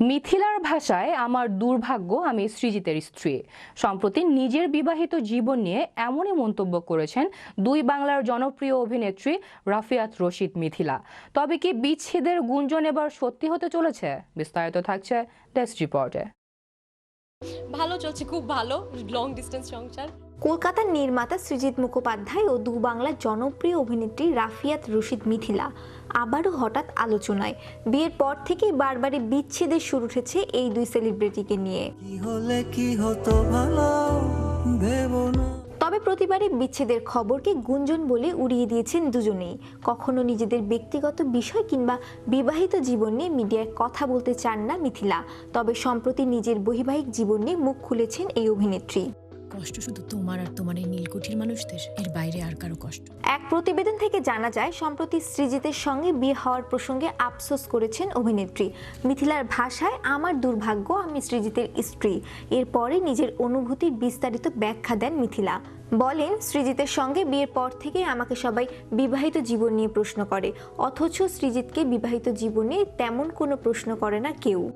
মিথিলার ভাষায় আমার দুর্ভাগ্য, আমি সৃজিতের স্ত্রী। সম্প্রতি নিজের বিবাহিত জীবন নিয়ে এমনই মন্তব্য করেছেন দুই বাংলার জনপ্রিয় অভিনেত্রী রাফিয়াত রশিদ মিথিলা। তবে কি বিচ্ছেদের গুঞ্জন এবার সত্যি হতে চলেছে? বিস্তারিত থাকছে টেস্ট রিপোর্টে ভালো চলছে, খুব ভালো লং ডিস্টেন্স সংসার। কলকাতার নির্মাতা সৃজিত মুখোপাধ্যায় ও দু বাংলার জনপ্রিয় অভিনেত্রী রাফিয়াত রশিদ মিথিলা আবারও হঠাৎ আলোচনায়। বিয়ের পর থেকেই বারবারই বিচ্ছেদের শুরু উঠেছে এই দুই সেলিব্রিটিকে নিয়ে। তবে প্রতিবারই বিচ্ছেদের খবরকে গুঞ্জন বলে উড়িয়ে দিয়েছেন দুজনেই। কখনো নিজেদের ব্যক্তিগত বিষয় কিংবা বিবাহিত জীবন নিয়ে মিডিয়ায় কথা বলতে চান না মিথিলা। তবে সম্প্রতি নিজের বৈবাহিক জীবন নিয়ে মুখ খুলেছেন এই অভিনেত্রী। কষ্ট শুধু তোমার আর তোমার এই নীলকুঠির মানুষদের? এর বাইরে আর কারও কষ্ট? এক প্রতিবেদন থেকে জানা যায়, সম্প্রতি সৃজিতের সঙ্গে বিয়ে হওয়ার প্রসঙ্গে আফসোস করেছেন অভিনেত্রী। মিথিলার ভাষায়, আমার দুর্ভাগ্য, আমি সৃজিতের স্ত্রী। এরপরে নিজের অনুভূতির বিস্তারিত ব্যাখ্যা দেন মিথিলা। বলেন, সৃজিতের সঙ্গে বিয়ের পর থেকে আমাকে সবাই বিবাহিত জীবন নিয়ে প্রশ্ন করে। অথচ সৃজিতকে বিবাহিত জীবনে তেমন কোনো প্রশ্ন করে না কেউ।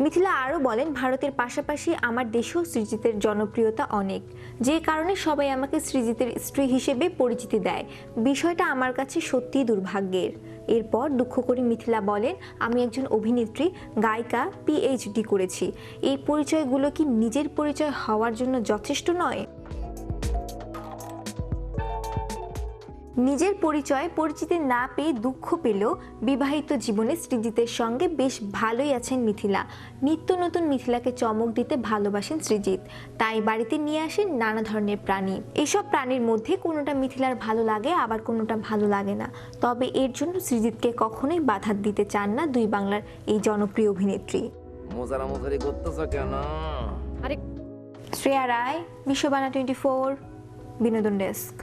মিথিলা আরও বলেন, ভারতের পাশাপাশি আমার দেশেও সৃজিতের জনপ্রিয়তা অনেক। যে কারণে সবাই আমাকে সৃজিতের স্ত্রী হিসেবে পরিচিতি দেয়। বিষয়টা আমার কাছে সত্যিই দুর্ভাগ্যের। এরপর দুঃখ করে মিথিলা বলেন, আমি একজন অভিনেত্রী, গায়িকা পিএইচডি করেছি। এই পরিচয়গুলো কি নিজের পরিচয় হওয়ার জন্য যথেষ্ট নয়? নিজের পরিচয় পরিচিতি না পেয়ে দুঃখ পেলেও বিবাহিত জীবনে সৃজিতের সঙ্গে বেশ ভালোই আছেন মিথিলা। নিত্য নতুন মিথিলাকে চমক দিতে ভালোবাসেন সৃজিত তাই বাড়িতে নিয়ে আসেন নানা ধরনের প্রাণী। এইসব প্রাণীর মধ্যে কোনোটা মিথিলার ভালো লাগে আবার কোনোটা ভালো লাগে না। তবে এর জন্য সৃজিতকে কখনোই বাধা দিতে চান না দুই বাংলার এই জনপ্রিয় অভিনেত্রী। মোজারা করতেছ কেন? আরে শ্রেয়া রায় বিশ্ববানা টোয়েন্টি ফোর বিনোদন ডেস্ক।